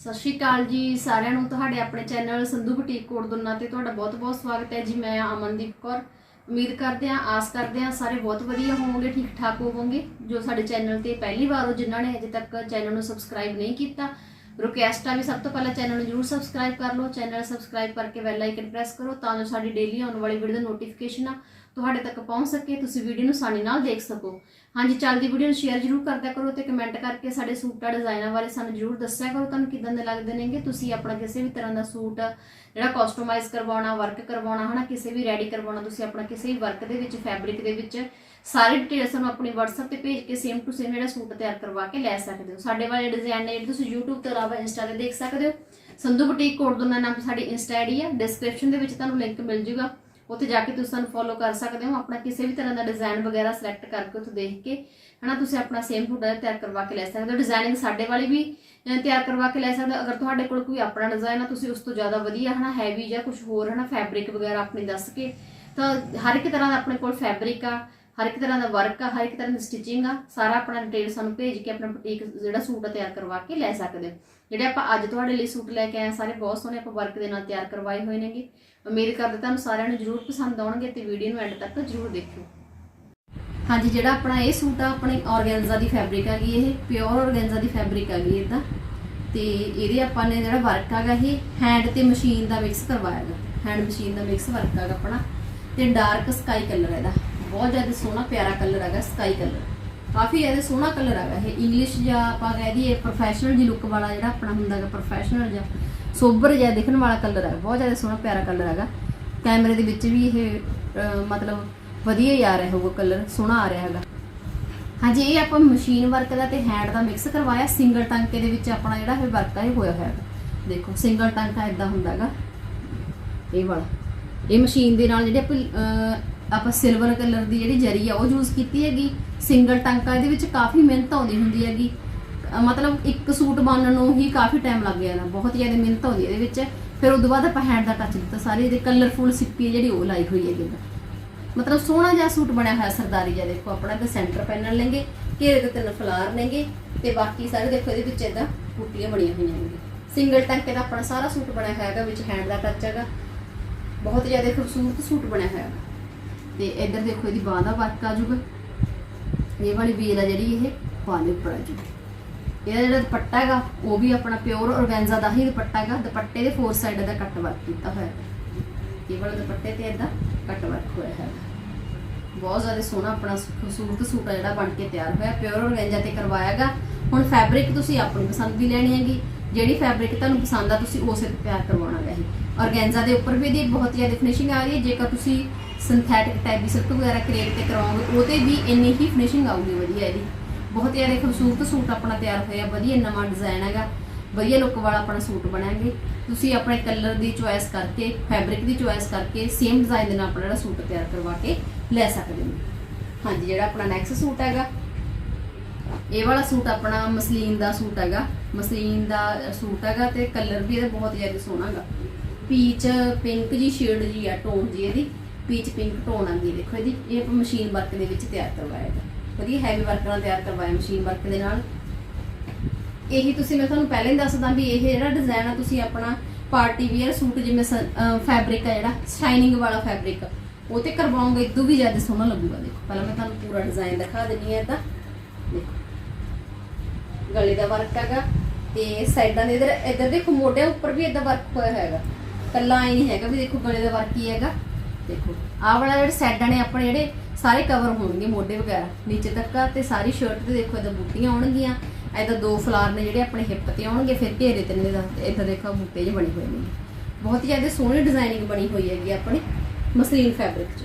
ਸਤਿ ਸ਼੍ਰੀ ਅਕਾਲ ਜੀ ਸਾਰਿਆਂ ਨੂੰ, ਤੁਹਾਡੇ ਆਪਣੇ ਚੈਨਲ ਸੰਧੂ ਬੁਟੀਕ ਕੋਟ ਦੁੰਨਾ ਤੇ ਤੁਹਾਡਾ ਬਹੁਤ-ਬਹੁਤ ਸਵਾਗਤ ਹੈ ਜੀ, ਮੈਂ ਅਮਨਦੀਪ ਕੌਰ। ਉਮੀਦ ਕਰਦੇ ਹਾਂ, ਆਸ ਕਰਦੇ ਹਾਂ ਸਾਰੇ ਬਹੁਤ ਵਧੀਆ ਹੋਵੋਗੇ, ਠੀਕ ਠਾਕ ਹੋਵੋਗੇ। ਜੋ ਸਾਡੇ ਚੈਨਲ ਤੇ ਪਹਿਲੀ ਵਾਰ ਹੋ, ਜਿਨ੍ਹਾਂ ਨੇ ਅਜੇ ਤੱਕ ਚੈਨਲ ਨੂੰ ਸਬਸਕ੍ਰਾਈਬ ਨਹੀਂ ਕੀਤਾ ਰਿਕੁਐਸਟ ਆ ਵੀ ਸਭ ਤੋਂ ਪਹਿਲਾਂ ਚੈਨਲ ਨੂੰ ਜਰੂਰ ਸਬਸਕ੍ਰਾਈਬ ਕਰ ਲਓ। ਚੈਨਲ ਸਬਸਕ੍ਰਾਈਬ ਕਰਕੇ ਬੈਲ ਆਈਕਨ ਪ੍ਰੈਸ ਕਰੋ, ਤਾਂ ਜੋ ਸਾਡੀ ਡੇਲੀ ਆਉਣ ਵਾਲੀ ਵੀਡੀਓ ਦਾ ਨੋਟੀਫਿਕੇਸ਼ਨ ਆ। ਤੁਹਾਡੇ ਤੱਕ ਪਹੁੰਚ ਸਕੇ, ਤੁਸੀਂ ਵੀਡੀਓ ਨੂੰ ਆਸਾਨੀ ਨਾਲ ਦੇਖ ਸਕੋ। ਹਾਂਜੀ, ਚੱਲਦੀ ਵੀਡੀਓ ਨੂੰ ਸ਼ੇਅਰ ਜਰੂਰ ਕਰਦਿਆ ਕਰੋ ਤੇ ਕਮੈਂਟ ਕਰਕੇ ਸਾਡੇ ਸੂਟਾਂ ਡਿਜ਼ਾਈਨਾਂ ਬਾਰੇ ਸਾਨੂੰ ਜਰੂਰ ਦੱਸਿਆ ਕਰੋ, ਤੁਹਾਨੂੰ ਕਿਦਾਂ ਦੇ ਲੱਗਦੇ ਨੇਗੇ? ਤੁਸੀਂ ਆਪਣਾ ਕਿਸੇ ਵੀ ਤਰ੍ਹਾਂ ਦਾ ਸੂਟ, ਜਿਹੜਾ ਕਸਟਮਾਈਜ਼ ਕਰਵਾਉਣਾ ਵਰਕ ਕਰਵਾਉਣਾ, ਹਨਾ, ਕਿਸੇ ਵੀ ਰੈਡੀ ਕਰਵਾਉਣਾ, ਤੁਸੀਂ ਆਪਣਾ ਕਿਸੇ ਵੀ ਵਰਕ ਦੇ ਵਿੱਚ ਫੈਬਰਿਕ ਦੇ ਵਿੱਚ, ਸਾਰੇ ਡਿਟੇਲ ਸਾਨੂੰ ਆਪਣੀ WhatsApp ਤੇ ਭੇਜ ਕੇ ਸੇਮ ਟੂ ਸੇਮ ਜਿਹੜਾ ਸੂਟ ਤਿਆਰ ਕਰਵਾ ਕੇ ਲੈ ਸਕਦੇ ਹੋ। ਸਾਡੇ ਵਾਲੇ ਡਿਜ਼ਾਈਨ ਨੇ ਜਿਹੜੇ ਤੁਸੀਂ YouTube ਤੋਂ ਇਲਾਵਾ Insta ਤੇ ਦੇਖ ਸਕਦੇ ਹੋ। ਸੰਧੂ ਬੁਟੀਕ ਕੋਡ ਦਾ ਨਾਮ ਸਾਡੀ Insta ਆਈਡੀ ਹੈ ਡਿਸਕ੍ਰਿਪਸ਼ਨ ਦੇ ਵਿੱਚ ਤੁਹਾਨੂੰ ਲਿੰਕ ਮਿਲ ਜੂਗਾ। ਉੱਥੇ ਜਾ ਕੇ ਤੁਸੀਂ ਸਾਨੂੰ ਫੋਲੋ ਕਰ ਸਕਦੇ ਹੋ, ਆਪਣਾ ਕਿਸੇ ਵੀ ਤਰ੍ਹਾਂ ਦਾ ਡਿਜ਼ਾਈਨ ਵਗੈਰਾ ਸਿਲੈਕਟ ਕਰਕੇ ਉੱਥੇ ਦੇਖ ਕੇ, ਹਨਾ, ਤੁਸੀਂ ਆਪਣਾ ਸੇਮ ਤੁਹਾਡਾ ਤਿਆਰ ਕਰਵਾ ਕੇ ਲੈ ਸਕਦੇ ਹੋ। ਡਿਜ਼ਾਈਨਿੰਗ ਸਾਡੇ ਵਾਲੀ ਵੀ ਤਿਆਰ ਕਰਵਾ ਕੇ ਲੈ ਸਕਦੇ ਹੋ। ਅਗਰ ਤੁਹਾਡੇ ਕੋਲ ਕੋਈ ਆਪਣਾ ਡਿਜ਼ਾਈਨ ਆ, ਤੁਸੀਂ ਉਸ ਤੋਂ ਜ਼ਿਆਦਾ ਵਧੀਆ, ਹਨਾ ਹੈਵੀ ਜਾਂ ਕੁਝ ਹੋਰ, ਹਨਾ ਫੈਬਰਿਕ ਵਗੈਰਾ ਆਪਣੀ ਦੱਸ ਕੇ, ਤਾਂ ਹਰ ਇੱਕ ਤਰ੍ਹਾਂ ਦਾ ਆਪਣੇ ਕੋਲ ਫੈਬਰਿਕ ਆ, ਹਰ ਇੱਕ ਤਰ੍ਹਾਂ ਦਾ ਵਰਕ ਆ, ਹਰ ਇੱਕ ਤਰ੍ਹਾਂ ਦੀ ਸਟਿਚਿੰਗ ਆ, ਸਾਰਾ ਆਪਣਾ ਡਿਟੇਲ ਸਾਨੂੰ ਭੇਜ ਕੇ ਆਪਣਾ ਬੁਟੀਕ ਜਿਹੜਾ ਸੂਟ ਆ ਤਿਆਰ ਕਰਵਾ ਕੇ ਲੈ ਸਕਦੇ ਹੋ। ਜਿਹੜੇ ਆਪਾਂ ਅੱਜ ਤੁਹਾਡੇ ਲਈ ਸੂਟ ਲੈ ਕੇ ਆਏ ਆ, ਸਾਰੇ ਬਹੁਤ ਸੋਹਣੇ ਆਪਾਂ ਵਰਕ ਦੇ ਨਾਲ ਤਿਆਰ ਕਰਵਾਏ ਹੋਏ ਨੇਗੇ। ਉਮੀਦ ਕਰਦੇ ਤੁਹਾਨੂੰ ਸਾਰਿਆਂ ਨੂੰ ਜਰੂਰ ਪਸੰਦ ਆਉਣਗੇ ਤੇ ਵੀਡੀਓ ਨੂੰ ਐਂਡ ਤੱਕ ਜਰੂਰ ਦੇਖਿਓ। ਹਾਂਜੀ, ਜਿਹੜਾ ਆਪਣਾ ਇਹ ਸੂਟ ਆ, ਆਪਣੀ ਆਰਗੈਂਜ਼ਾ ਦੀ ਫੈਬਰਿਕ ਹੈਗੀ ਇਹ ਪਿਓਰ ਆਰਗੈਂਜ਼ਾ ਦੀ ਫੈਬਰਿਕ ਹੈਗੀ ਇਹ ਤਾਂ ਤੇ ਇਹਦੇ ਆਪਾਂ ਨੇ ਜਿਹੜਾ ਵਰਕ ਹੈਗਾ ਇਹ ਹੈਂਡ ਤੇ ਮਸ਼ੀਨ ਦਾ ਮਿਕਸ ਕਰਵਾਇਆ ਹੈਗਾ ਹੈਂਡ ਮਸ਼ੀਨ ਦਾ ਮਿਕਸ ਵਰਕ ਹੈਗਾ ਆਪਣਾ। ਤੇ ਡਾਰਕ ਸਕਾਈ ਕਲਰ ਇਹਦਾ। ਬਹੁਤ ਜ਼ਿਆਦਾ ਸੋਹਣਾ, ਪਿਆਰਾ ਕਲਰ ਹੈਗਾ ਸਕਾਈ ਕਲਰ ਕਾਫੀ ਜ਼ਿਆਦਾ ਸੋਹਣਾ ਕਲਰ ਹੈਗਾ ਇਹ। ਇੰਗਲਿਸ਼ ਜਾਂ ਆਪਾਂ ਕਹਿ ਦਈਏ ਪ੍ਰੋਫੈਸ਼ਨਲ ਜੀ ਲੁੱਕ ਵਾਲਾ ਜਿਹੜਾ ਆਪਣਾ ਹੁੰਦਾ ਪ੍ਰੋਫੈਸ਼ਨਲ ਜਾਂ ਸੋਬਰ ਜਿਹਾ ਦਿਖਣ ਵਾਲਾ ਕਲਰ ਹੈ, ਬਹੁਤ ਜ਼ਿਆਦਾ ਸੋਹਣਾ ਪਿਆਰਾ ਕਲਰ ਹੈਗਾ। ਕੈਮਰੇ ਦੇ ਵਿੱਚ ਵੀ ਇਹ ਮਤਲਬ ਵਧੀਆ ਹੀ ਆ ਰਿਹਾ ਹੋਊਗਾ ਕਲਰ ਸੋਹਣਾ ਆ ਰਿਹਾ ਹੈਗਾ। ਹਾਂਜੀ, ਇਹ ਆਪਾਂ ਮਸ਼ੀਨ ਵਰਕ ਦਾ ਤੇ ਹੈਂਡ ਦਾ ਮਿਕਸ ਕਰਵਾਇਆ ਸਿੰਗਲ ਟਾਂਕੇ ਦੇ ਵਿੱਚ ਆਪਣਾ ਜਿਹੜਾ ਇਹ ਵਰਕ ਆ ਹੋਇਆ ਹੋਇਆ ਹੈਗਾ। ਦੇਖੋ ਸਿੰਗਲ ਟਾਂਕਾ ਇਦਾਂ ਹੁੰਦਾ ਹੈਗਾ। ਇਹ ਵਾਲਾ। ਇਹ ਮਸ਼ੀਨ ਦੇ ਨਾਲ ਜਿਹੜੇ ਆਪਾਂ ਆਪਾਂ ਸਿਲਵਰ ਕਲਰ ਦੀ ਜਿਹੜੀ ਜਰੀ ਆ, ਉਹ ਯੂਜ਼ ਕੀਤੀ ਹੈਗੀ। ਸਿੰਗਲ ਟਾਂਕਾ ਇਹਦੇ ਵਿੱਚ ਕਾਫੀ ਮਿਹਨਤ ਆਉਂਦੀ ਹੁੰਦੀ ਹੈਗੀ। ਅਹ, ਮਤਲਬ ਇੱਕ ਸੂਟ ਬਣਨ ਨੂੰ ਹੀ ਕਾਫੀ ਟਾਈਮ ਲੱਗ ਜਾਂਦਾ ਬਹੁਤ ਜ਼ਿਆਦਾ ਮਿਹਨਤ ਆਉਂਦੀ ਹੈ ਇਹਦੇ ਵਿੱਚ। ਫਿਰ ਉਸ ਤੋਂ ਬਾਅਦ ਆਪਾਂ ਹੈਂਡ ਦਾ ਟੱਚ ਦਿੱਤਾ ਸਾਰੀ ਇਹਦੇ ਕਲਰਫੁਲ ਸਿੱਪੀ ਹੈ ਜਿਹੜੀ ਉਹ ਲਾਈ ਹੋਈ ਹੈਗੀ ਇਹਦਾ। ਮਤਲਬ ਸੋਹਣਾ ਜਿਹਾ ਸੂਟ ਬਣਿਆ ਹੋਇਆ ਸਰਦਾਰੀ ਜਿਹਾ ਦੇਖੋ ਆਪਣਾ ਤੇ ਸੈਂਟਰ ਪੈਨਲ ਲੈਂਗੇ ਘੇਰੇ ਤੇ ਤਿੰਨ ਫਲਾਰ ਨੇਗੇ ਤੇ ਬਾਕੀ ਸਾਰੇ ਦੇਖੋ ਇਹਦੇ ਵਿੱਚ ਇਦਾਂ ਬੂਟੀਆਂ ਬਣੀਆਂ ਹੋਈਆਂ ਨੇ ਸਿੰਗਲ ਟਾਂਕੇ ਦਾ ਆਪਣਾ ਸਾਰਾ ਸੂਟ ਬਣਿਆ ਹੋਇਆ ਹੈਗਾ ਵਿੱਚ ਹੈਂਡ ਦਾ ਟੱਚ ਹੈਗਾ। ਬਹੁਤ ਜ਼ਿਆਦਾ ਖੂਬਸੂਰਤ ਸੂਟ ਬਣਿਆ ਹੋਇਆ ਹੈਗਾ। ਤੇ ਇੱਧਰ ਦੇਖੋ ਇਹਦੀ ਬਾਂਹ ਦਾ ਵਰਕ ਆ ਜਾਊਗਾ। ਇਹ ਵਾਲੀ ਵੇਲ ਆ ਜਿਹੜੀ ਇਹ ਬਾਂਹ ਦੇ ਉੱਪਰ ਆ ਜਾਊਗੀ। ਇਹਦਾ ਜਿਹੜਾ ਦੁਪੱਟਾ ਹੈਗਾ, ਉਹ ਵੀ ਆਪਣਾ ਪਿਓਰ ਔਰਗੈਂਜ਼ਾ ਦਾ ਹੀ ਦੁਪੱਟਾ ਹੈਗਾ, ਦੁਪੱਟੇ ਦੇ ਫੋਰ ਸਾਈਡ ਦਾ ਕੱਟ ਵਰਕ ਕੀਤਾ ਹੋਇਆ ਹੈ। ਇਹ ਵਾਲਾ ਦੁਪੱਟੇ ਤੇ ਇਦਾਂ ਕੱਟ ਵਰਕ ਹੋਇਆ ਹੈ। ਬਹੁਤ ਜ਼ਿਆਦਾ ਸੋਹਣਾ ਆਪਣਾ ਖੂਬਸੂਰਤ ਸੂਟ ਆ ਜਿਹੜਾ ਬਣ ਕੇ ਤਿਆਰ ਹੋਇਆ। ਪਿਓਰ ਔਰਗੈਂਜ਼ਾ ਤੇ ਕਰਵਾਇਆਗਾ ਹੁਣ ਫੈਬਰਿਕ ਤੁਸੀਂ ਆਪਣੀ ਪਸੰਦ ਦੀ ਲੈਣੀ ਹੈਗੀ। ਜਿਹੜੀ ਫੈਬਰਿਕ ਤੁਹਾਨੂੰ ਪਸੰਦ ਆ, ਤੁਸੀਂ ਉਸੇ ਤੇ ਤਿਆਰ ਕਰਵਾਉਣਾ ਹੈ ਇਹ। ਔਰਗੈਂਜ਼ਾ ਦੇ ਉੱਪਰ ਵੀ ਇਹਦੀ ਬਹੁਤ ਜ਼ਿਆਦਾ ਫਿਨਿਸ਼ਿੰਗ ਆ ਰਹੀ ਹੈ। ਜੇਕਰ ਤੁਸੀਂ ਸਿੰਥੈਟਿਕ ਟਾਈਪ ਦੀ ਸਿਲਕ ਵਗੈਰਾ ਕ੍ਰੀਏਟ ਤੇ ਕਰਵਾਓਗੇ ਉਹਤੇ ਵੀ ਇੰਨੀ ਹੀ ਫਿਨਿਸ਼ਿੰਗ ਆਊਗੀ ਵਧੀਆ ਇਹਦੀ। ਬਹੁਤ ਜ਼ਿਆਦਾ ਖੂਬਸੂਰਤ ਸੂਟ ਆਪਣਾ ਤਿਆਰ ਹੋਇਆ, ਵਧੀਆ ਨਵਾਂ ਡਿਜ਼ਾਈਨ ਹੈਗਾ, ਵਧੀਆ ਲੁੱਕ ਵਾਲਾ ਆਪਣਾ ਸੂਟ ਬਣਾਂਗੇ। ਤੁਸੀਂ ਆਪਣੇ ਕਲਰ ਦੀ ਚੁਆਇਸ ਕਰਕੇ ਫੈਬਰਿਕ ਦੀ ਚੁਆਇਸ ਕਰਕੇ ਸੇਮ ਡਿਜ਼ਾਈਨ ਦੇ ਨਾਲ ਆਪਣਾ ਜਿਹੜਾ ਸੂਟ ਤਿਆਰ ਕਰਵਾ ਕੇ ਲੈ ਸਕਦੇ ਹੋ। ਹਾਂਜੀ, ਜਿਹੜਾ ਆਪਣਾ ਨੈਕਸਟ ਸੂਟ ਹੈਗਾ, ਇਹ ਵਾਲਾ ਸੂਟ ਆਪਣਾ ਮਸਲੀਨ ਦਾ ਸੂਟ ਹੈਗਾ। ਮਸਲੀਨ ਦਾ ਸੂਟ ਹੈਗਾ ਤੇ ਕਲਰ ਵੀ ਇਹਦਾ ਬਹੁਤ ਜ਼ਿਆਦਾ ਸੋਹਣਾ ਹੈਗਾ। ਪੀਚ ਪਿੰਕ ਜੀ ਸ਼ੇਡ ਜੀ ਆ ਟੋਨ ਜੀ ਇਹਦੀ। ਪੀਚ ਪਿੰਕ ਟੋਨ ਆਂਦੀ ਦੇਖੋ ਇਹਦੀ, ਇਹ ਆਪਾਂ ਮਸ਼ੀਨ ਵਰਕ ਦੇ ਵਿੱਚ ਤਿਆਰ ਕਰਵਾਇਆ ਹੈਗਾ। ਵਧੀਆ ਹੈਵੀ ਵਰਕ ਨਾਲ ਤਿਆਰ ਕਰਵਾਇਆ ਮਸ਼ੀਨ ਵਰਕ ਦੇ ਨਾਲ। ਇਹੀ ਤੁਸੀਂ ਮੈਂ ਤੁਹਾਨੂੰ ਪਹਿਲਾਂ ਹੀ ਦੱਸਦਾ ਵੀ ਇਹ ਜਿਹੜਾ ਡਿਜ਼ਾਈਨ ਆ, ਤੁਸੀਂ ਆਪਣਾ ਪਾਰਟੀ ਵੇਅਰ ਸੂਟ ਜਿਵੇਂ ਫੈਬਰਿਕ ਆ ਜਿਹੜਾ ਸ਼ਾਈਨਿੰਗ ਵਾਲਾ ਫੈਬਰਿਕ ਉਹ ਤੇ ਕਰਵਾਉਂਗੇ ਇਦੋਂ ਵੀ ਜ਼ਿਆਦਾ ਸੋਹਣਾ ਲੱਗੂਗਾ। ਦੇਖੋ, ਪਹਿਲਾਂ ਮੈਂ ਤੁਹਾਨੂੰ ਪੂਰਾ ਡਿਜ਼ਾਈਨ ਦਿਖਾ ਦਿੰਨੀ ਹੈ ਤਾਂ ਦੇਖੋ, ਗਲੇ ਦਾ ਵਰਕ ਹੈਗਾ ਤੇ ਸਾਈਡਾਂ ਦੇ ਇਧਰ ਇਧਰ ਦੇਖੋ, ਮੋਢਿਆਂ ਉੱਪਰ ਵੀ ਇਦਾਂ ਵਰਕ ਹੋਇਆ ਹੈਗਾ। ਕੱਲਾ ਹੀ ਨਹੀਂ ਹੈਗਾ ਵੀ ਦੇਖੋ, ਗਲੇ ਦਾ ਵਰਕ ਹੀ ਹੈਗਾ। ਦੇਖੋ, ਆਹ ਵਾਲਾ ਜਿਹੜੇ ਸਾਈਡਾਂ ਨੇ ਆਪਣੇ ਜਿਹੜੇ ਸਾਰੇ ਕਵਰ ਹੋਣਗੇ ਮੋਢੇ ਵਗੈਰਾ, ਨੀਚੇ ਤੱਕ ਤੇ ਸਾਰੀ ਸ਼ਰਟ ਤੇ ਦੇਖੋ ਇਦਾਂ ਬੂਟੀਆਂ ਆਉਣਗੀਆਂ ਇਦਾਂ ਦੋ ਫਲਾਰ ਨੇ ਜਿਹੜੇ ਆਪਣੇ ਹਿੱਪ ਤੇ ਆਉਣਗੇ, ਫਿਰ ਘੇਰੇ ਤੇ ਨੇ ਇਦਾਂ ਦੇਖੋ ਬੂਟੇ ਜਿਹੇ ਬਣੇ ਹੋਏ ਨੇ। ਬਹੁਤ ਹੀ ਜ਼ਿਆਦਾ ਸੋਹਣੀ ਡਿਜ਼ਾਈਨਿੰਗ ਬਣੀ ਹੋਈ ਹੈਗੀ ਆਪਣੇ ਮਸਲੀਨ ਫੈਬਰਿਕ 'ਚ।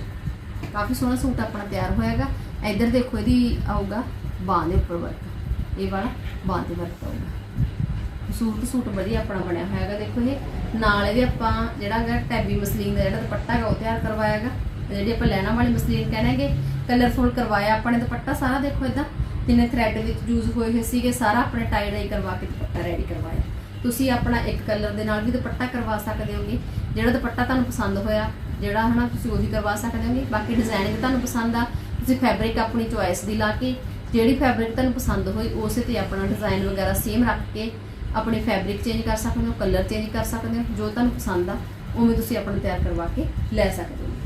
ਕਾਫੀ ਸੋਹਣਾ ਸੂਟ ਆਪਣਾ ਤਿਆਰ ਹੋਇਆਗਾ। ਇੱਧਰ ਦੇਖੋ ਇਹਦੀ ਆਊਗਾ ਬਾਂਹ ਦੇ ਉੱਪਰ ਵਰਕ ਇਹ ਵਾਲਾ ਬਾਂਹ ਤੇ ਵਰਕ ਆਊਗਾ। ਸੂਟ ਸੂਟ ਵਧੀਆ ਆਪਣਾ ਬਣਿਆ ਹੋਇਆ ਹੈਗਾ ਦੇਖੋ ਇਹ। ਨਾਲ ਇਹਦੇ ਆਪਾਂ ਜਿਹੜਾ ਹੈਗਾ ਟੈਬੀ ਮਸਲੀਨ ਦਾ ਜਿਹੜਾ ਦੁਪੱਟਾ ਹੈਗਾ ਉਹ ਤਿਆਰ ਕਰਵਾਇਆ ਹੈਗਾ ਤੇ ਜਿਹੜੀ ਆਪਾਂ ਲੈਣਾ ਵਾਲੀ ਮਸਲੀਨ ਕਹਿੰਦੇ ਕਲਰਫੁਲ ਕਰਵਾਇਆ, ਆਪਾਂ ਨੇ ਦੁਪੱਟਾ ਸਾਰਾ ਦੇਖੋ ਇਦਾਂ ਤਿੰਨੇ ਥ੍ਰੈਡ ਵਿੱਚ ਯੂਜ਼ ਹੋਏ ਹੋਏ ਸੀਗੇ, ਸਾਰਾ ਆਪਣੇ ਟਾਈ ਡਾਈ ਕਰਵਾ ਕੇ ਦੁਪੱਟਾ ਰੈਡੀ ਕਰਵਾਇਆ। ਤੁਸੀਂ ਆਪਣਾ ਇੱਕ ਕਲਰ ਦੇ ਨਾਲ ਵੀ ਦੁਪੱਟਾ ਕਰਵਾ ਸਕਦੇ ਹੋਗੇ, ਜਿਹੜਾ ਦੁਪੱਟਾ ਤੁਹਾਨੂੰ ਪਸੰਦ ਹੋਇਆ, ਜਿਹੜਾ ਹਨਾ ਤੁਸੀਂ ਉਹੀ ਕਰਵਾ ਸਕਦੇ ਹੋਗੇ, ਬਾਕੀ ਡਿਜ਼ਾਈਨਿੰਗ ਤੁਹਾਨੂੰ ਪਸੰਦ ਆ, ਤੁਸੀਂ ਫੈਬਰਿਕ ਆਪਣੀ ਚੁਆਇਸ ਦੀ ਲਾ ਕੇ, ਜਿਹੜੀ ਫੈਬਰਿਕ ਤੁਹਾਨੂੰ ਪਸੰਦ ਹੋਈ, ਉਸੇ ਤੇ ਆਪਣਾ ਡਿਜ਼ਾਈਨ ਵਗੈਰਾ ਸੇਮ ਰੱਖ ਕੇ ਆਪਣੇ ਫੈਬਰਿਕ ਚੇਂਜ ਕਰ ਸਕਦੇ ਹੋ ਕਲਰ ਚੇਂਜ ਕਰ ਸਕਦੇ ਹੋ, ਜੋ ਤੁਹਾਨੂੰ ਪਸੰਦ ਆ, ਉਵੇਂ ਤੁਸੀਂ ਆਪਣਾ ਤਿਆਰ ਕਰਵਾ ਕੇ ਲੈ ਸਕਦੇ ਹੋ।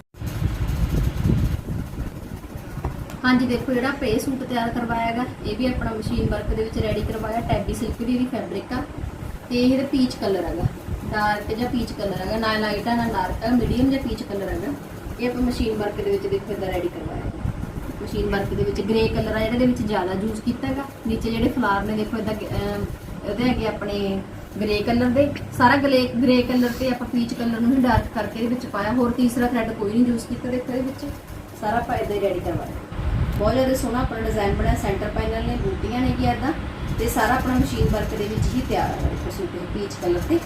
ਹਾਂਜੀ, ਦੇਖੋ ਜਿਹੜਾ ਪੇ ਸੂਟ ਤਿਆਰ ਕਰਵਾਇਆ ਹੈਗਾ, ਇਹ ਵੀ ਆਪਣਾ ਮਸ਼ੀਨ ਵਰਕ ਦੇ ਵਿੱਚ ਰੈਡੀ ਕਰਵਾਇਆ, ਟੈਬੀ ਸਿਲਕ ਦੀ ਵੀ ਫੈਬਰਿਕ ਆ, ਤੇ ਇਹਦਾ ਪੀਚ ਕਲਰ ਹੈਗਾ ਡਾਰਕ ਜਾਂ ਪੀਚ ਕਲਰ ਹੈਗਾ, ਨਾ ਲਾਈਟ ਆ, ਨਾ ਡਾਰਕ ਆ ਮੀਡੀਅਮ ਜਾਂ ਪੀਚ ਕਲਰ ਹੈਗਾ, ਇਹ ਆਪਾਂ ਮਸ਼ੀਨ ਵਰਕ ਦੇ ਵਿੱਚ ਦੇਖੋ ਇਹਦਾ ਰੈਡੀ ਕਰਵਾਇਆ ਮਸ਼ੀਨ ਵਰਕ ਦੇ ਵਿੱਚ ਗ੍ਰੇ ਕਲਰ ਆ, ਇਹਦੇ ਵਿੱਚ ਜ਼ਿਆਦਾ ਯੂਜ਼ ਕੀਤਾ ਹੈਗਾ, ਨੀਚੇ ਜਿਹੜੇ ਫਲਾਰ ਨੇ ਦੇਖੋ ਇਹਦਾ ਇਹਦੇ ਹੈਗੇ ਆਪਣੇ ਗ੍ਰੇ ਕਲਰ ਦੇ, ਸਾਰਾ ਗਲੇ ਗ੍ਰੇ ਕਲਰ ਤੇ ਆਪਾਂ ਪੀਚ ਕਲਰ ਨੂੰ ਹੀ ਡਾਰਕ ਕਰਕੇ ਇਹਦੇ ਵਿੱਚ ਪਾਇਆ, ਹੋਰ ਤੀਸਰਾ ਥ੍ਰੈਡ ਕੋਈ ਨਹੀਂ ਯੂਜ਼ ਕੀਤਾ ਦੇਖੋ ਇਹਦੇ ਵਿੱਚ, ਸਾਰਾ ਆਪਾਂ ਇਹਦਾ ਹੀ ਰੈਡੀ ਕਰਵਾਇਆ। ਬਹੁਤ ਜ਼ਿਆਦਾ ਸੋਹਣਾ ਆਪਣਾ ਡਿਜ਼ਾਈਨ ਬਣਿਆ ਸੈਂਟਰ ਪੈਨਲ ਨੇ, ਬੂਟੀਆਂ ਨੇ ਕੀ ਏਦਾਂ, ਤੇ ਸਾਰਾ ਆਪਣਾ ਮਸ਼ੀਨ ਵਰਕ ਦੇ ਵਿੱਚ ਹੀ ਤਿਆਰ ਹੈ ਦੇਖੋ ਸੂਟ ਪੀਚ ਕਲਰ ਤੇ।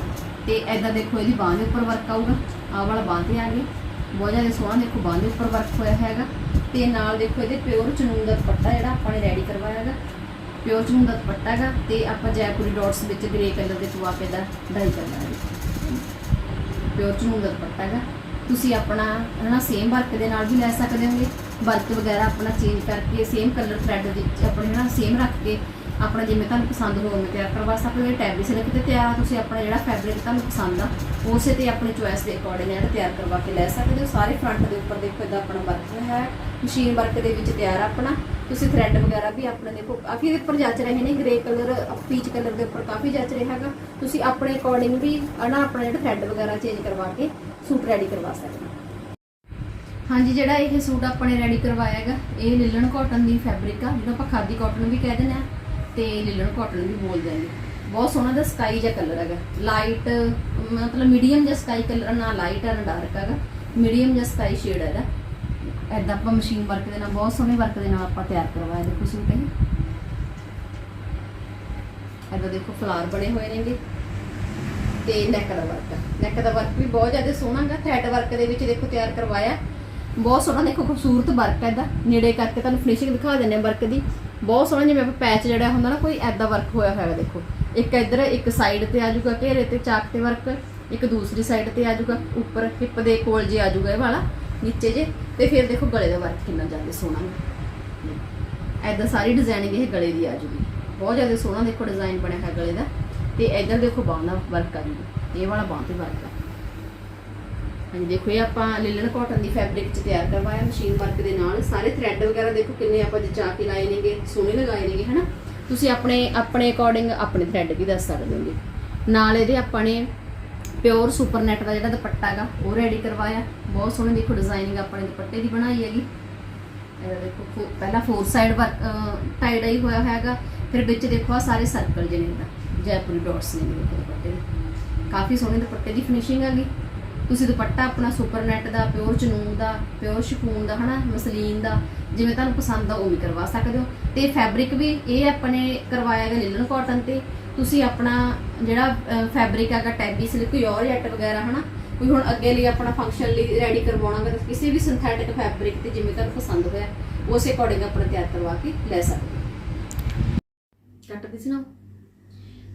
ਤੇ ਏਦਾਂ ਦੇਖੋ ਇਹਦੀ ਬਾਂਹ ਦੇ ਉੱਪਰ ਵਰਕ ਆਊਗਾ, ਆਹ ਵਾਲਾ ਬਾਂਹ ਤੇ ਆ ਗਿਆ ਬਹੁਤ ਜ਼ਿਆਦਾ ਸੋਹਣਾ ਦੇਖੋ ਬਾਂਹ ਦੇ ਉੱਪਰ ਵਰਕ ਹੋਇਆ ਹੈਗਾ। ਤੇ ਨਾਲ ਦੇਖੋ ਇਹਦੇ ਪਿਓਰ ਚਨੂਨ ਦਾ ਦੁਪੱਟਾ ਜਿਹੜਾ ਆਪਾਂ ਨੇ ਰੈਡੀ ਕਰਵਾਇਆ ਹੈਗਾ। ਪਿਓਰ ਚਨੂਨ ਦਾ ਦੁਪੱਟਾ ਹੈਗਾ ਤੇ ਆਪਾਂ ਜੈਪੁਰੀ ਡਾਟਸ ਵਿੱਚ ਗ੍ਰੇ ਕਲਰ ਦੇ ਪਵਾ ਕੇ ਦਾ ਡਾਈ ਕਰਨਾ ਹੈ। ਪਿਓਰ ਚਨੂਨ ਦਾ ਦੁਪੱਟਾ ਹੈਗਾ। ਤੁਸੀਂ ਆਪਣਾ ਹਨਾ ਸੇਮ ਵਰਕ ਦੇ ਨਾਲ ਵੀ ਲੈ ਸਕਦੇ ਹੋਗੇ। ਵਰਕ ਵਗੈਰਾ ਆਪਣਾ ਚੇਂਜ ਕਰਕੇ ਸੇਮ ਕਲਰ ਥ੍ਰੈਡ ਵਿੱਚ ਆਪਣੇ ਹਨਾ ਸੇਮ ਰੱਖ ਕੇ ਆਪਣਾ ਜਿਵੇਂ ਤੁਹਾਨੂੰ ਪਸੰਦ ਹੋਵੇ ਉਵੇਂ ਤਿਆਰ ਕਰਵਾ ਸਕਦੇ ਹੋ ਟੈਬੀ ਸਿਲਕ ਤੇ ਤਿਆਰ ਤੁਸੀਂ ਆਪਣਾ ਜਿਹੜਾ ਫੈਬਰਿਕ ਤੁਹਾਨੂੰ ਪਸੰਦ ਆ, ਉਸੇ ਤੇ ਆਪਣੀ ਚੋਇਸ ਦੇ ਅਕੋਰਡਿੰਗ ਜਿਹੜਾ ਤਿਆਰ ਕਰਵਾ ਕੇ ਲੈ ਸਕਦੇ ਹੋ। ਸਾਰੇ ਫਰੰਟ ਦੇ ਉੱਪਰ ਦੇਖੋ ਇਹਦਾ ਆਪਣਾ ਵਰਕ ਹੈ। ਮਸ਼ੀਨ ਵਰਕ ਦੇ ਵਿੱਚ ਤਿਆਰ ਆਪਣਾ। ਤੁਸੀਂ ਥ੍ਰੈਡ ਵਗੈਰਾ ਵੀ ਆਪਣੇ ਦੇਖੋ, ਕਾਫੀ ਇਹਦੇ ਉੱਪਰ ਜੱਚ ਰਹੇ ਨੇ ਗ੍ਰੇ ਕਲਰ ਪੀਚ ਕਲਰ ਦੇ ਉੱਪਰ ਕਾਫੀ ਜੱਚ ਰਿਹਾ ਹੈਗਾ। ਤੁਸੀਂ ਆਪਣੇ ਅਕੋਰਡਿੰਗ ਵੀ ਹਨਾ ਆਪਣਾ ਜਿਹੜਾ ਥ੍ਰੈਡ ਵਗੈਰਾ ਚੇਂਜ ਕਰਵਾ ਕੇ ਸੂਟ ਰੈਡੀ ਕਰਵਾ ਸਕਦੇ। ਹਾਂਜੀ, ਜਿਹੜਾ ਇਹ ਸੂਟ ਆਪਾਂ ਰੈਡੀ ਕਰਵਾਇਆ ਹੈਗਾ, ਇਹ ਲਿਲਨ ਕਾਟਨ ਦੀ ਫੈਬਰਿਕ ਆ, ਜਿਹਨੂੰ ਆਪਾਂ ਖਾਦੀ ਕਾਟਨ ਵੀ ਕਹਿ ਦਿੰਦੇ ਆ, ਤੇ ਲਿਲਨ ਕਾਟਨ ਵੀ ਬੋਲਦੇ ਆ। ਬਹੁਤ ਸੋਹਣਾ ਦਾ ਸਕਾਈ ਜਿਹਾ ਕਲਰ ਹੈਗਾ। ਲਾਈਟ ਮਤਲਬ ਮੀਡੀਅਮ ਜਿਹਾ ਸਕਾਈ ਕਲਰ ਨਾ ਲਾਈਟ ਆ, ਨਾ ਡਾਰਕ ਹੈਗਾ। ਮੀਡੀਅਮ ਜਿਹਾ ਸਕਾਈ ਸ਼ੇਡ ਹੈਗਾ। ਐਦਾਂ ਆਪਾਂ ਮਸ਼ੀਨ ਵਰਕ ਦੇ ਨਾਲ, ਬਹੁਤ ਸੋਹਣੇ ਵਰਕ ਦੇ ਨਾਲ ਆਪਾਂ ਤਿਆਰ ਕਰਵਾਇਆ। ਦੇਖੋ ਸੂਟ ਇਹ। ਐਦਾਂ ਦੇਖੋ ਫਲਾਰ ਬਣੇ ਹੋਏ ਨੇਗੇ। ਤੇ ਨੈਕ ਦਾ ਵਰਕ ਨੈਕ ਦਾ ਵਰਕ ਵੀ ਬਹੁਤ ਜ਼ਿਆਦਾ ਸੋਹਣਾ ਹੈਗਾ। ਥ੍ਰੈਡ ਵਰਕ ਦੇ ਵਿੱਚ ਦੇਖੋ ਤਿਆਰ ਕਰਵਾਇਆ। ਬਹੁਤ ਸੋਹਣਾ, ਦੇਖੋ ਖੂਬਸੂਰਤ ਵਰਕ ਹੈ ਇਹਦਾ। ਨੇੜੇ ਕਰਕੇ ਤੁਹਾਨੂੰ ਫਿਨਿਸ਼ਿੰਗ ਦਿਖਾ ਦਿੰਦੇ ਵਰਕ ਦੀ। ਬਹੁਤ ਸੋਹਣਾ, ਜਿਵੇਂ ਆਪਾਂ ਪੈਚ ਜਿਹੜਾ ਹੁੰਦਾ ਨਾ, ਕੋਈ ਐਦਾ ਵਰਕ ਹੋਇਆ ਹੋਇਆ ਦੇਖੋ। ਇੱਕ ਇੱਧਰ, ਇੱਕ ਸਾਈਡ ਤੇ ਆ ਜਾਊਗਾ ਘੇਰੇ ਤੇ ਚਾਕ ਤੇ ਵਰਕ ਇੱਕ ਦੂਸਰੀ ਸਾਈਡ ਤੇ ਆ ਜਾਊਗਾ, ਉੱਪਰ ਹਿੱਪ ਦੇ ਕੋਲ ਜੇ ਆ ਜਾਊਗਾ ਇਹ ਵਾਲਾ, ਨੀਚੇ ਜੇ। ਤੇ ਫਿਰ ਦੇਖੋ ਗਲੇ ਦਾ ਵਰਕ ਕਿੰਨਾ ਜ਼ਿਆਦਾ ਸੋਹਣਾ ਹੈ ਐਦਾਂ ਸਾਰੀ ਡਿਜ਼ਾਈਨਿੰਗ ਇਹ ਗਲੇ ਦੀ ਆ ਜੂਗੀ ਬਹੁਤ ਜ਼ਿਆਦਾ ਸੋਹਣਾ, ਦੇਖੋ ਡਿਜ਼ਾਈਨ ਬਣਿਆ ਹੈ ਗਲੇ ਦਾ। ਤੇ ਇੱਧਰ ਦੇਖੋ ਬਾਹਾਂ ਦਾ ਵਰਕ ਆ ਜੂਗਾ ਇਹ ਵਾਲਾ ਬਾਹਾਂ ਤੇ ਵਰਕ ਆ। ਹਾਂਜੀ, ਦੇਖੋ ਇਹ ਆਪਾਂ ਲਿਲਨ ਕਾਟਨ ਦੀ ਫੈਬਰਿਕ ਚ ਤਿਆਰ ਕਰਵਾਇਆ ਮਸ਼ੀਨ ਵਰਕ ਦੇ ਨਾਲ। ਸਾਰੇ ਥ੍ਰੈਡ ਵਗੈਰਾ ਦੇਖੋ ਕਿੰਨੇ ਆਪਾਂ ਜਚਾ ਕੇ ਲਾਏ ਨੇਗੇ, ਸੋਹਣੇ ਲਗਾਏ ਨੇਗੇ, ਹਨਾ? ਤੁਸੀਂ ਆਪਣੇ ਆਪਣੇ ਅਕੋਰਡਿੰਗ ਆਪਣੇ ਥ੍ਰੈਡ ਵੀ ਦੱਸ ਸਕਦੇ ਹੋਗੇ ਨਾਲ ਇਹਦੇ ਆਪਾਂ ਨੇ ਪਿਓਰ ਸੁਪਰ ਨੈਟ ਦਾ ਜਿਹੜਾ ਦੁਪੱਟਾ ਹੈਗਾ, ਉਹ ਰੈਡੀ ਕਰਵਾਇਆ। ਬਹੁਤ ਸੋਹਣੀ ਦੇਖੋ ਡਿਜ਼ਾਈਨਿੰਗ ਆਪਣੇ ਦੁਪੱਟੇ ਦੀ ਬਣਾਈ ਹੈਗੀ। ਦੇਖੋ, four- four side work tie dye ਹੋਇਆ ਹੈਗਾ। ਫਿਰ ਵਿੱਚ ਦੇਖੋ ਆ ਸਾਰੇ ਸਰਕਲ ਜਿਹੇ ਨੇ ਦਾ ਜੈਪੁਰੀ ਡਾਟਸ ਨੇ ਦੇਖੋ ਦੁਪੱਟੇ। ਦੇ ਕਾਫੀ ਸੋਹਣੇ ਦੁਪੱਟੇ ਦੀ ਫਿਨਿਸ਼ਿੰਗ ਹੈਗੀ ਤੁਸੀਂ ਦੁਪੱਟਾ ਆਪਣਾ ਸੁਪਰ ਨੈਟ ਦਾ ਪਿਓਰ ਚਨੂਨ ਦਾ ਪਿਓਰ ਸ਼ਿਫੂਨ ਦਾ, ਹਨਾ, ਮਸਲੀਨ ਦਾ, ਜਿਵੇਂ ਤੁਹਾਨੂੰ ਪਸੰਦ ਆ, ਉਹ ਵੀ ਕਰਵਾ ਸਕਦੇ ਹੋ। ਤੇ ਫੈਬਰਿਕ ਵੀ ਇਹ ਆਪਣੇ ਕਰਵਾਇਆ ਗਿਆ ਲਿਲਨ ਕਾਟਨ ਤੇ। ਤੁਸੀਂ ਆਪਣਾ ਜਿਹੜਾ ਫੈਬਰਿਕ ਹੈਗਾ ਟੈਬੀ ਸਿਲਕ ਯੋਰਜੈਟ ਵਗੈਰਾ, ਹਨਾ, ਕੋਈ ਹੁਣ ਅੱਗੇ ਲਈ ਆਪਣਾ ਫੰਕਸ਼ਨ ਲਈ ਰੈਡੀ ਕਰਵਾਉਣਾ ਹੈ ਕਿਸੇ ਵੀ ਸਿੰਥੈਟਿਕ ਫੈਬਰਿਕ ਤੇ ਜਿਵੇਂ ਤੁਹਾਨੂੰ ਪਸੰਦ ਹੋਇਆ, ਉਸੇ ਅਕੋਰਡਿੰਗ ਆਪਣਾ ਤਿਆਰ ਕਰਵਾ ਕੇ ਲੈ ਸਕਦੇ ਹੋ। ਕੱਟ ਦਿਸ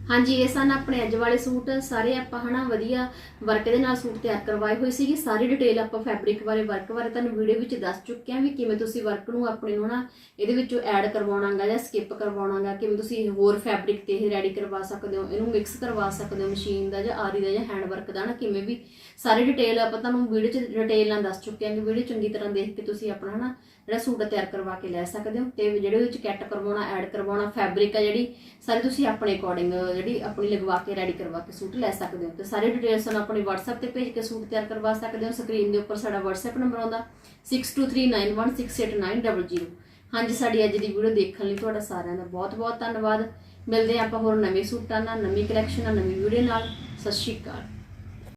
ਹਾਂਜੀ, ਇਹ ਸਨ ਆਪਣੇ ਅੱਜ ਵਾਲੇ ਸੂਟ। ਸਾਰੇ ਆਪਾਂ ਹਨਾ ਵਧੀਆ ਵਰਕ ਦੇ ਨਾਲ ਸੂਟ ਤਿਆਰ ਕਰਵਾਏ ਹੋਏ ਸੀਗੇ। ਸਾਰੀ ਡਿਟੇਲ ਆਪਾਂ ਫੈਬਰਿਕ ਬਾਰੇ ਵਰਕ ਬਾਰੇ ਤੁਹਾਨੂੰ ਵੀਡੀਓ ਵਿੱਚ ਦੱਸ ਚੁੱਕੇ ਹਾਂ ਵੀ ਕਿਵੇਂ ਤੁਸੀਂ ਵਰਕ ਨੂੰ ਆਪਣੇ ਨੂੰ ਨਾ ਇਹਦੇ ਵਿੱਚੋਂ ਐਡ ਕਰਵਾਉਣਾਗਾ ਜਾਂ ਸਕਿਪ ਕਰਵਾਉਣਾਗਾ, ਕਿਵੇਂ ਤੁਸੀਂ ਹੋਰ ਫੈਬਰਿਕ ਤੇ ਇਹ ਰੈਡੀ ਕਰਵਾ ਸਕਦੇ ਹੋ, ਇਹਨੂੰ ਮਿਕਸ ਕਰਵਾ ਸਕਦੇ ਹੋ ਮਸ਼ੀਨ ਦਾ ਜਾਂ ਆਰੀ ਦਾ ਜਾਂ ਹੈਂਡ ਵਰਕ ਦਾ ਨਾ ਕਿਵੇਂ ਵੀ। ਸਾਰੀ ਡਿਟੇਲ ਆਪਾਂ ਤੁਹਾਨੂੰ ਵੀਡੀਓ 'ਚ ਡਿਟੇਲ ਨਾਲ ਦੱਸ ਚੁੱਕੇ ਹਾਂ ਕਿ ਵੀਡੀਓ ਚੰਗੀ ਤਰ੍ਹਾਂ ਦੇਖ ਕੇ ਤੁਸੀਂ ਆਪਣਾ ਹਨਾ ਜਿਹੜਾ ਸੂਟ ਤਿਆਰ ਕਰਵਾ ਕੇ ਲੈ ਸਕਦੇ ਹੋ ਤੇ ਜਿਹੜੇ ਵਿੱਚ ਕੈਟ ਕਰਵਾਉਣਾ ਐਡ ਕਰਵਾਉਣਾ ਫੈਬਰਿਕ ਆ ਜਿਹੜੀ, ਸਾਰੀ ਤੁਸੀਂ ਆਪਣੇ ਅਕੋਰਡਿੰਗ ਜਿਹੜੀ ਆਪਣੀ ਲਗਵਾ ਕੇ ਰੈਡੀ ਕਰਵਾ ਕੇ ਸੂਟ ਲੈ ਸਕਦੇ ਹੋ। ਤੇ ਸਾਰੇ ਡਿਟੇਲਸ ਤੁਹਾਨੂੰ ਆਪਣੇ WhatsApp ਤੇ ਭੇਜ ਕੇ ਸੂਟ ਤਿਆਰ ਕਰਵਾ ਸਕਦੇ ਹੋ। ਸਕਰੀਨ ਦੇ ਉੱਪਰ ਸਾਡਾ WhatsApp ਨੰਬਰ ਆਉਂਦਾ 6239168900 ਹਾਂਜੀ, ਸਾਡੀ ਅੱਜ ਦੀ ਵੀਡੀਓ ਦੇਖਣ ਲਈ ਤੁਹਾਡਾ ਸਾਰਿਆਂ ਦਾ ਬਹੁਤ ਬਹੁਤ ਧੰਨਵਾਦ। ਮਿਲਦੇ ਹਾਂ ਆਪਾਂ ਹੋਰ ਨਵੇਂ ਸੂਟਾਂ ਨਾਲ, ਨਵੀਂ ਕਲੈਕਸ਼ਨ ਨਾਲ, ਨਵੀਂ ਵੀਡੀਓ ਨਾਲ। ਸਤਿ ਸ਼੍ਰੀ ਅਕਾਲ।